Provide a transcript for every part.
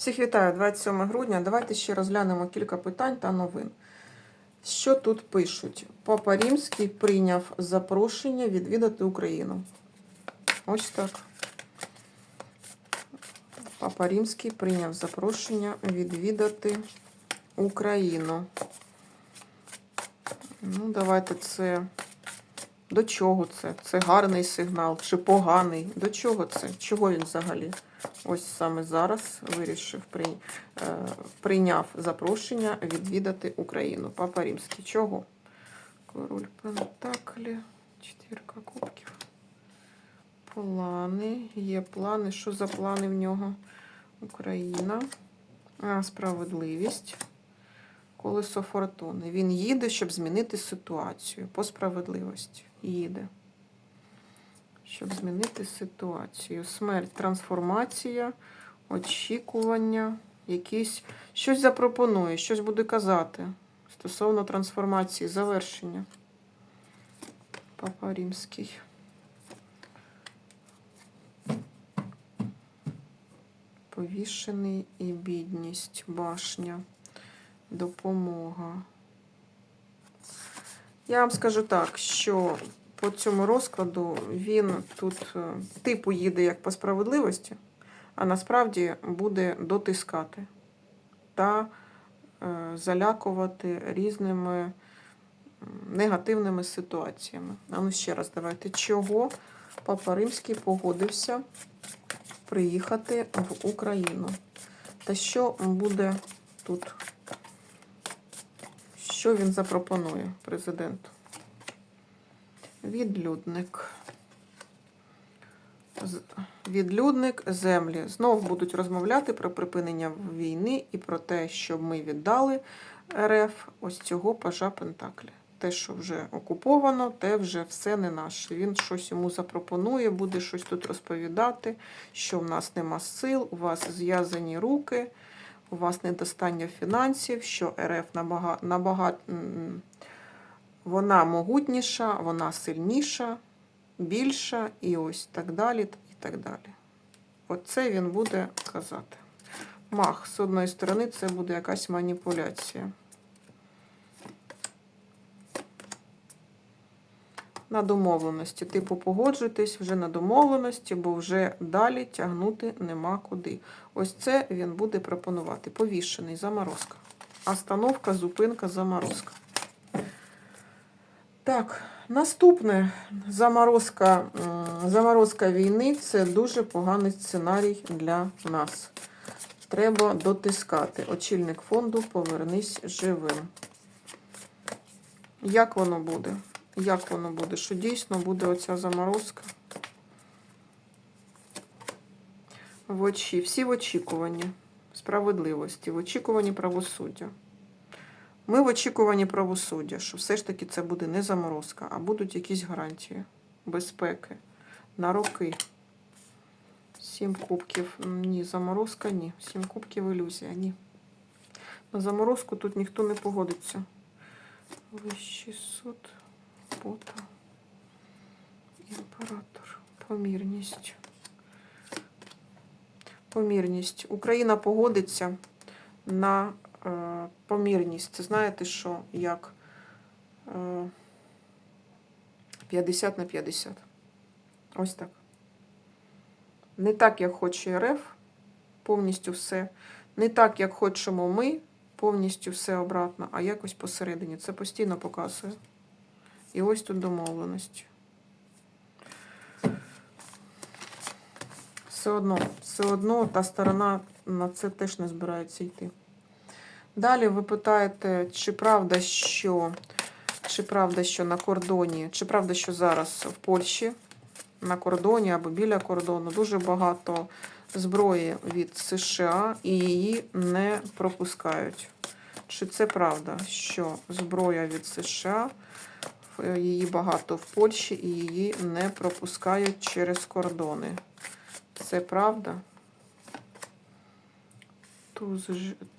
Всіх вітаю, 27 грудня. Давайте ще розглянемо кілька питань та новин. Що тут пишуть? Папа Римський прийняв запрошення відвідати Україну. Ось так. Папа Римський прийняв запрошення відвідати Україну. Ну, давайте це. До чого це? Це гарний сигнал чи поганий? До чого це? Чого він взагалі? Ось саме зараз вирішив е, прийняв запрошення відвідати Україну. Папа Римський. Чого? Король Пентаклі, четвірка кубків. Плани. Є плани. Що за плани в нього? Україна. Справедливість. Колесо фортуни. Він їде, щоб змінити ситуацію по справедливості. Їде. Щоб змінити ситуацію. Смерть, трансформація, очікування, якісь. Щось запропонує, щось буде казати стосовно трансформації, завершення. Папа Римський. Повішений і бідність, башня, допомога. Я вам скажу так, що по цьому розкладу він тут е, типу їде як по справедливості, а насправді буде дотискати та е, залякувати різними негативними ситуаціями. А ну ще раз давайте, чого Папа Римський погодився приїхати в Україну? Та що буде тут? Що він запропонує президенту? Відлюдник. Відлюдник землі. Знову будуть розмовляти про припинення війни і про те, щоб ми віддали РФ ось цього пажа Пентаклі. Те, що вже окуповано, те вже все не наше. Він щось йому запропонує, буде щось тут розповідати, що в нас нема сил, у вас зв'язані руки, у вас недостання фінансів, що РФ набагато, набагато вона могутніша, вона сильніша, більша, і ось так далі, і так далі. Оце він буде казати. Мах, з одної сторони, це буде якась маніпуляція. На домовленості. Типу, погоджуйтесь вже на домовленості, бо вже далі тягнути нема куди. Ось це він буде пропонувати. Повішений, заморозка. Остановка, зупинка, заморозка. Так, наступне заморозка, заморозка війни це дуже поганий сценарій для нас. Треба дотискати. Очільник фонду повернись живим. Як воно буде? Як воно буде? Що дійсно буде оця заморозка? В очі. Всі в очікуванні справедливості, в очікуванні правосуддя. Ми в очікуванні правосуддя, що все ж таки це буде не заморозка, а будуть якісь гарантії безпеки на роки. Сім кубків. Ні, заморозка ні. Сім кубків ілюзія, ні. На заморозку тут ніхто не погодиться. Вищий суд, пота, імператор, помірність. Помірність. Україна погодиться на помірність. Це знаєте, що як е, 50 на 50. Ось так. Не так, як хоче РФ, повністю все. Не так, як хочемо ми, повністю все обратно, а якось посередині. Це постійно показує. І ось тут домовленості. Все одно, все одно та сторона на це теж не збирається йти. Далі ви питаєте, чи правда, що, чи правда, що на кордоні, чи правда, що зараз в Польщі на кордоні або біля кордону дуже багато зброї від США і її не пропускають. Чи це правда, що зброя від США, її багато в Польщі і її не пропускають через кордони? Це правда? Туз,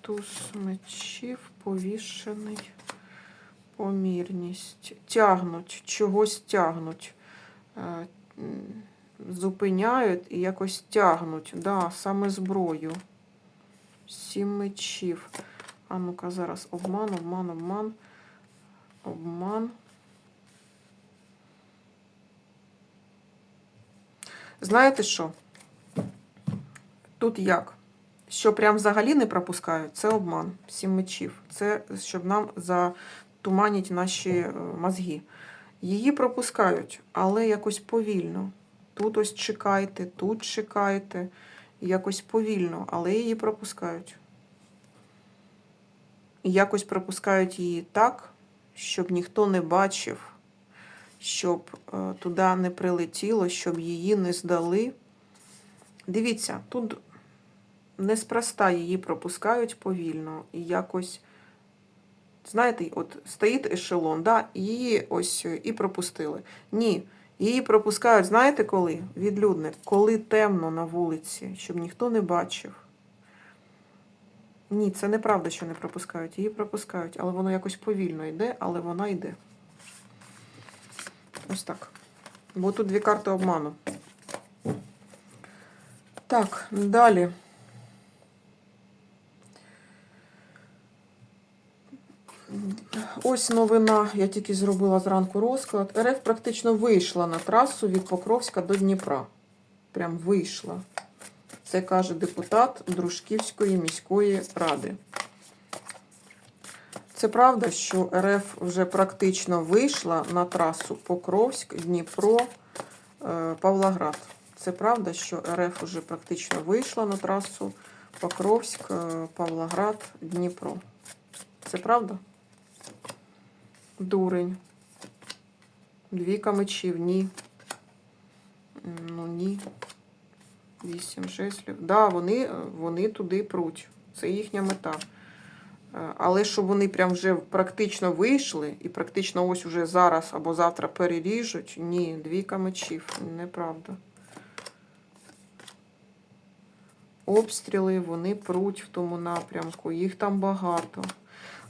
туз мечів повішений. Помірність. Тягнуть, чогось тягнуть. Е, Зупиняють і якось тягнуть. Да, саме зброю. Сім мечів. А ну-ка, зараз обман, обман, обман. Обман. Знаєте що? Тут як? Що прям взагалі не пропускають, це обман. Сім мечів. Це щоб нам затуманять наші е, мозги. Її пропускають, але якось повільно. Тут ось чекайте, тут чекайте. Якось повільно, але її пропускають. Якось пропускають її так, щоб ніхто не бачив, щоб е, туди не прилетіло, щоб її не здали. Дивіться, тут неспроста її пропускають повільно і якось. Знаєте, от стоїть ешелон, да, її ось е, і пропустили. Ні, її пропускають, знаєте коли? Відлюдник, коли темно на вулиці, щоб ніхто не бачив. Ні, це неправда, що не пропускають. Її пропускають, але воно якось повільно йде, але вона йде. Ось так. Бо тут дві карти обману. Так, далі. Ось новина. Я тільки зробила зранку розклад. РФ практично вийшла на трасу від Покровська до Дніпра. Прям вийшла. Це каже депутат Дружківської міської ради. Це правда, що РФ вже практично вийшла на трасу Покровськ, Дніпро, е, Павлоград. Це правда, що РФ вже практично вийшла на трасу Покровськ, е, Павлоград, Дніпро. Це правда? Дурень. Двіка мечів, ні. Ну ні. Вісім жеслів. Да, вони, вони туди пруть. Це їхня мета. Е, Але щоб вони прям вже практично вийшли і практично ось уже зараз або завтра переріжуть, ні, двійка мечів, неправда. Обстріли, вони пруть в тому напрямку, їх там багато.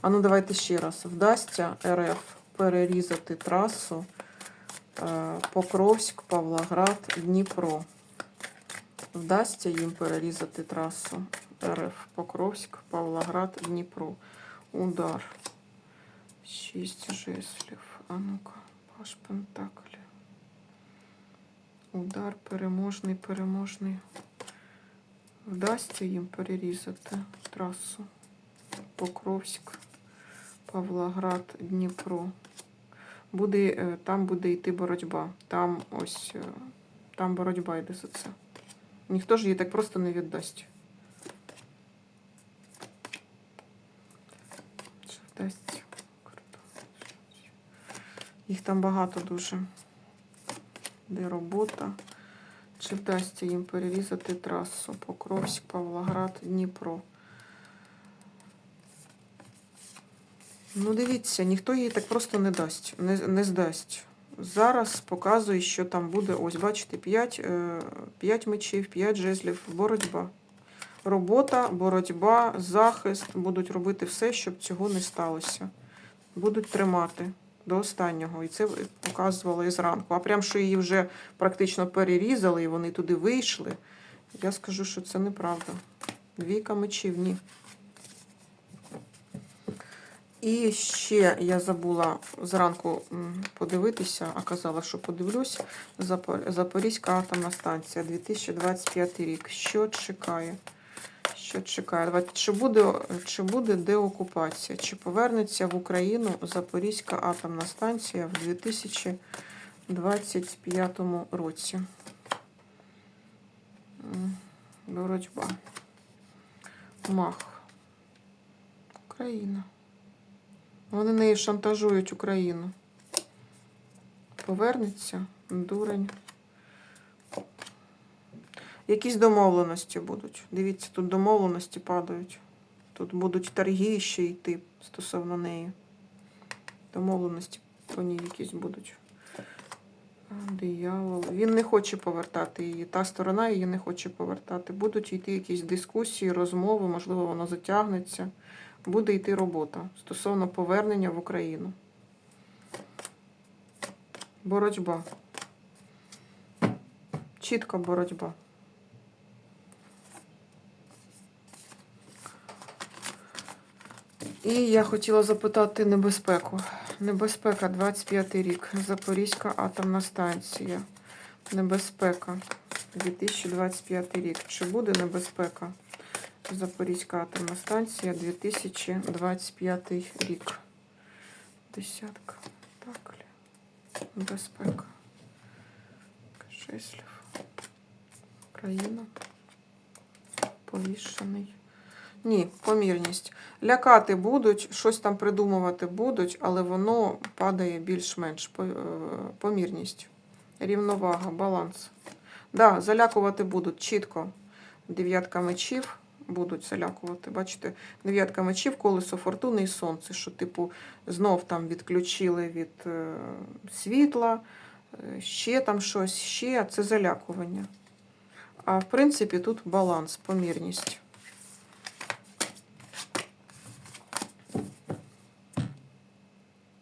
А ну давайте ще раз. Вдасться РФ перерізати трасу е, Покровськ, Павлоград, Дніпро. Вдасться їм перерізати трасу РФ Покровськ, Павлоград, Дніпро. Удар. Шість жеслів. А ну-ка, паш Пентаклі. Удар переможний, переможний. Вдасться їм перерізати трасу. Покровськ, Павлоград, Дніпро. Буде, е, там буде йти боротьба. Там ось е, там боротьба йде за це. Ніхто ж її так просто не віддасть. Чи вдасться? Їх там багато дуже. Де робота? Чи вдасться їм перерізати трасу Покровськ, Павлоград, Дніпро? Ну, дивіться, ніхто її так просто не дасть, не, не здасть. Зараз показує, що там буде, ось, бачите, 5, 5 мечів, 5 жезлів, боротьба. Робота, боротьба, захист. Будуть робити все, щоб цього не сталося. Будуть тримати до останнього. І це показувало і зранку. А прям, що її вже практично перерізали, і вони туди вийшли. Я скажу, що це неправда. Двійка мечів, ні. І ще я забула зранку подивитися, а казала, що подивлюсь. Запорізька атомна станція, 2025 рік. Що чекає? Що чекає? Чи буде, чи буде деокупація? Чи повернеться в Україну Запорізька атомна станція в 2025 році? Боротьба. Мах. Україна. Вони нею шантажують Україну. Повернеться, дурень. Якісь домовленості будуть. Дивіться, тут домовленості падають. Тут будуть торги ще йти стосовно неї. Домовленості по ній якісь будуть. Диявол. Він не хоче повертати її. Та сторона її не хоче повертати. Будуть йти якісь дискусії, розмови, можливо, воно затягнеться. Буде йти робота стосовно повернення в Україну. Боротьба. Чітка боротьба. І я хотіла запитати небезпеку. Небезпека 25 рік. Запорізька атомна станція. Небезпека 2025 рік. Чи буде небезпека? Запорізька атомна станція 2025 рік. Десятка. Так. Небезпека. Жеслів. Україна. Повішений. Ні, помірність. Лякати будуть, щось там придумувати будуть, але воно падає більш-менш. Е, Помірність. Рівновага, баланс. Да, залякувати будуть чітко. Дев'ятка мечів будуть залякувати. Бачите, дев'ятка мечів, колесо фортуни і сонце, що, типу, знов там відключили від е, світла, е, ще там щось, ще це залякування. А в принципі, тут баланс, помірність.